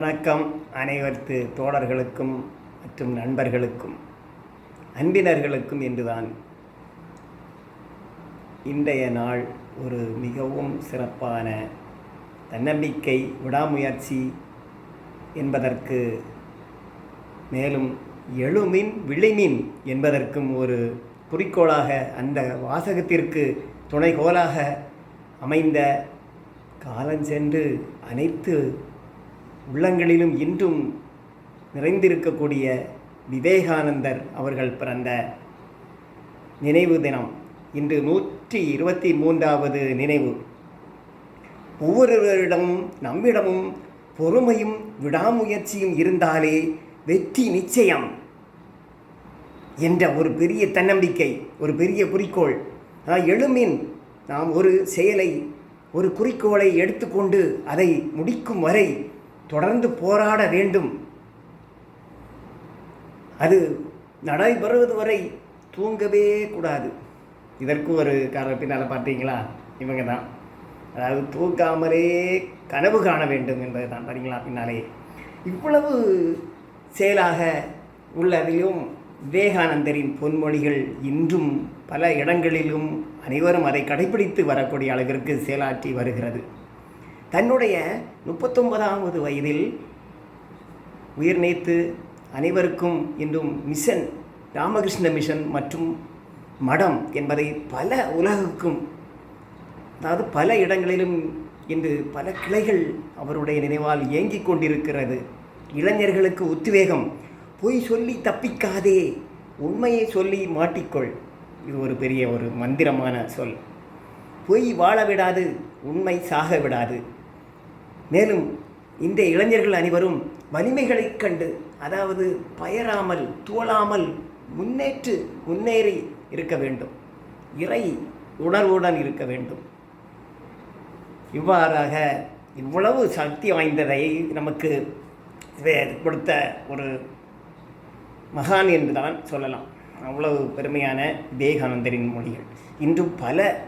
வணக்கம் அனைவர்த்து தோழர்களுக்கும் மற்றும் நண்பர்களுக்கும் அன்பினர்களுக்கும் என்றுதான். இன்றைய நாள் ஒரு மிகவும் சிறப்பான தன்னம்பிக்கை விடாமுயற்சி என்பதற்கு மேலும் எழுமின் விழிமின் என்பதற்கும் ஒரு குறிக்கோளாக அந்த வாசகத்திற்கு துணைகோலாக அமைந்த காலஞ்சென்று அனைத்து உள்ளங்களிலும் இன்றும் நிறைந்திருக்கக்கூடிய விவேகானந்தர் அவர்கள் பிறந்த நினைவு தினம். இன்று நூற்றி இருபத்தி மூன்றாவது நினைவு. ஒவ்வொருவரிடமும் நம்மிடமும் பொறுமையும் விடாமுயற்சியும் இருந்தாலே வெற்றி நிச்சயம் என்ற ஒரு பெரிய தன்னம்பிக்கை ஒரு பெரிய குறிக்கோள். எழுமின் நாம் ஒரு செயலை ஒரு குறிக்கோளை எடுத்துக்கொண்டு அதை முடிக்கும் வரை தொடர்ந்து போராட வேண்டும். அது நடைபெறுவது வரை தூங்கவே கூடாது. இதற்கு ஒரு காரணம் பின்னால் பார்த்தீங்களா? இவங்க தான். அதாவது தூங்காமலே கனவு காண வேண்டும் என்பது தான் பார்த்தீங்களா பின்னாலே. இவ்வளவு செயலாக உள்ளதிலும் விவேகானந்தரின் பொன்மொழிகள் இன்றும் பல இடங்களிலும் அனைவரும் அதை கடைபிடித்து வரக்கூடிய அளவிற்கு செயலாற்றி வருகிறது. தன்னுடைய முப்பத்தொன்பதாவது வயதில் உயிர் நீத்து அனைவருக்கும் இன்றும் மிஷன் ராமகிருஷ்ண மிஷன் மற்றும் மடம் என்பதை பல உலகுக்கும் அதாவது பல இடங்களிலும் இன்று பல கிளைகள் அவருடைய நினைவால் இயங்கிக் கொண்டிருக்கிறது. இளைஞர்களுக்கு உத்வேகம். பொய் சொல்லி தப்பிக்காதே. உண்மையை சொல்லி மாட்டிக்கொள். இது ஒரு பெரிய ஒரு மந்திரமான சொல். பொய் வாழ விடாது. உண்மை சாக விடாது. மேலும் இந்த இளைஞர்கள் அனைவரும் வலிமைகளைக் கண்டு அதாவது பயராமல் தோழாமல் முன்னேற்று முன்னேறி இருக்க வேண்டும். இறை உணர்வுடன் இருக்க வேண்டும். இவ்வாறாக இவ்வளவு சக்தி வாய்ந்ததை நமக்கு கொடுத்த ஒரு மகான் என்று தான் சொல்லலாம். அவ்வளவு பெருமையான விவேகானந்தரின் மொழிகள். இன்றும் பல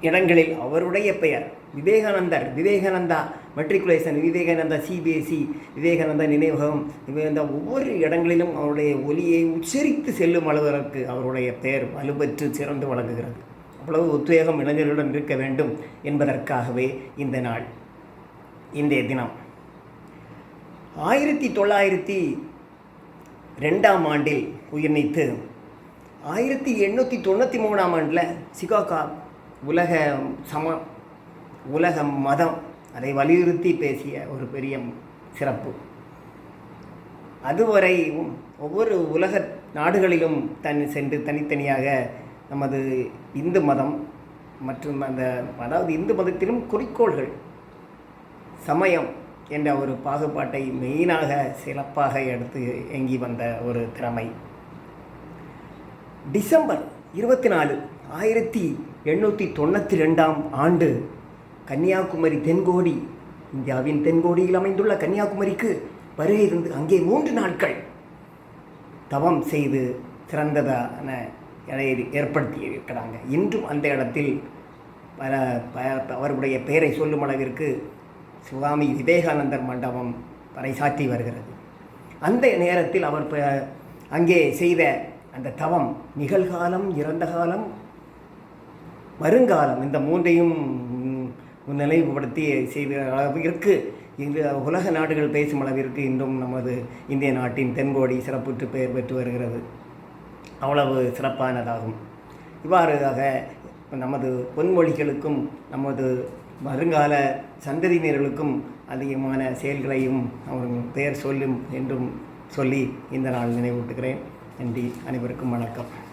இடங்களில் அவருடைய பெயர் விவேகானந்தர் விவேகானந்தா மெட்ரிகுலேஷன் விவேகானந்தா சிபிஎஸ்சி விவேகானந்தா நினைவகம் விவேகானந்தா ஒவ்வொரு இடங்களிலும் அவருடைய ஒலியை உச்சரித்து செல்லும் அளவிற்கு அவருடைய பெயர் வலுப்பெற்று சிறந்து வழங்குகிறது அவ்வளவு உத்வேகம் இளைஞர்களுடன் இருக்க வேண்டும் என்பதற்காகவே இந்த நாள் இன்றைய தினம். ஆயிரத்தி தொள்ளாயிரத்தி ரெண்டாம் ஆண்டில் உயிர் நீத்து ஆயிரத்தி எண்ணூற்றி தொண்ணூற்றி மூணாம் ஆண்டில் சிகாகா உலக சம உலக மதம் அதை வலியுறுத்தி பேசிய ஒரு பெரிய சிறப்பு. அதுவரையும் ஒவ்வொரு உலக நாடுகளிலும் தன் சென்று தனித்தனியாக நமது இந்து மதம் மற்றும் அந்த அதாவது இந்து மதத்திலும் குறிக்கோள்கள் சமயம் என்ற ஒரு பாகுபாட்டை மெயினாக சிறப்பாக எடுத்து இயங்கி வந்த ஒரு திறமை. டிசம்பர் இருபத்தி நாலு ஆயிரத்தி எண்ணூற்றி தொண்ணூற்றி ரெண்டாம் ஆண்டு கன்னியாகுமரி தென்கோடி இந்தியாவின் தென்கோடியில் அமைந்துள்ள கன்னியாகுமரிக்கு வருகை இருந்து அங்கே மூன்று நாட்கள் தவம் செய்து சிறந்ததான இடையை ஏற்படுத்தி இருக்கிறாங்க இன்றும் அந்த இடத்தில் பல ப- அவருடைய பெயரை சொல்லும் அளவிற்கு சுவாமி விவேகானந்தர் மண்டபம் பறைசாற்றி வருகிறது. அந்த நேரத்தில் அவர் ப- அங்கே செய்த அந்த தவம் நிகழ்காலம் இறந்த காலம் வருங்காலம் இந்த மூன்றையும் நினைவுபடுத்தி செய்த அளவிற்கு இன்று உலக நாடுகள் பேசும் அளவிற்கு இன்றும் நமது இந்திய நாட்டின் தென்கோடி சிறப்புற்று பெயர் பெற்று வருகிறது. அவ்வளவு சிறப்பானதாகும். இவ்வாறாக நமது பொன்மொழிகளுக்கும் நமது வருங்கால சந்ததியினர்களுக்கும் அதிகமான செயல்களையும் அவர் பெயர் சொல்லும் என்றும் சொல்லி இந்த நாள் நினைவூட்டுகிறேன். நன்றி. அனைவருக்கும் வணக்கம்.